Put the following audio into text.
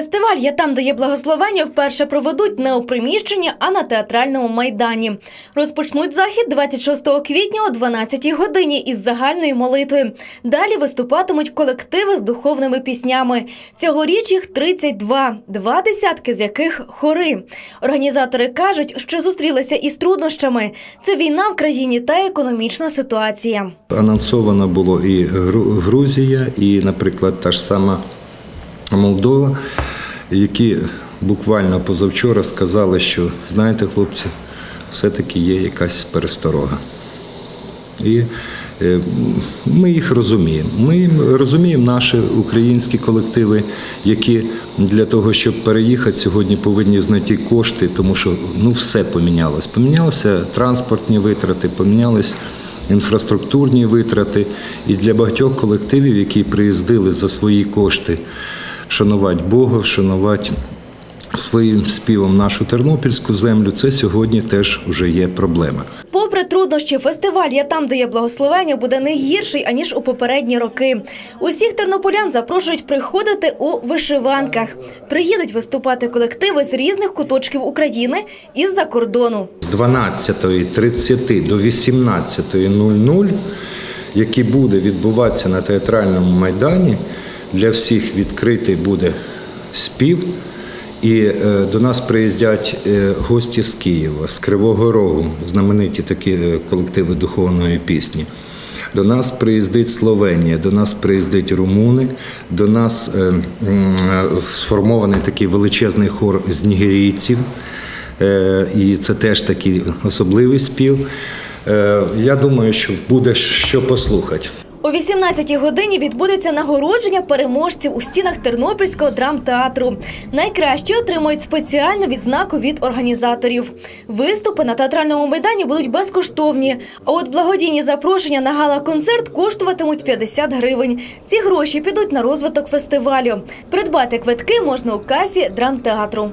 Фестиваль «Я там, де є благословення вперше проведуть не у приміщенні, а на театральному майдані. Розпочнуть захід 26 квітня о 12 годині із загальної молитви. Далі виступатимуть колективи з духовними піснями. Цьогоріч їх 32, два десятки з яких хори. Організатори кажуть, що зустрілися із труднощами. Це війна в країні та економічна ситуація. Анонсовано було і Гру- Грузія, і, наприклад, та ж сама Молдова, які буквально позавчора сказали, що знаєте, хлопці, все-таки є якась пересторога. І е, ми їх розуміємо. Ми розуміємо наші українські колективи, які для того, щоб переїхати сьогодні, повинні знайти кошти, тому що ну все помінялось. Помінялися транспортні витрати, помінялись інфраструктурні витрати. І для багатьох колективів, які приїздили за свої кошти, вшанувати Бога, вшанувати своїм співом нашу тернопільську землю, це сьогодні теж вже є проблема. Попри труднощі, фестиваль «Я там, де є благословення» буде не гірший, аніж у попередні роки. Усіх тернополян запрошують приходити у вишиванках. Приїдуть виступати колективи з різних куточків України і з-за кордону. з 12.30 до 18.00, який буде відбуватися на театральному майдані, для всіх відкритий буде спів. І е, до нас приїздять е, гості з Києва, з Кривого Рогу, знамениті такі е, колективи духовної пісні. До нас приїздить Словенія, до нас приїздять румуни, до нас сформований такий величезний хор з нігерійців. І це теж такий особливий спів. Я думаю, що буде що послухати. О 18-й годині відбудеться нагородження переможців у стінах Тернопільського драмтеатру. Найкращі отримують спеціальну відзнаку від організаторів. Виступи на театральному майдані будуть безкоштовні. А от благодійні запрошення на гала-концерт коштуватимуть 50 гривень. Ці гроші підуть на розвиток фестивалю. Придбати квитки можна у касі драмтеатру.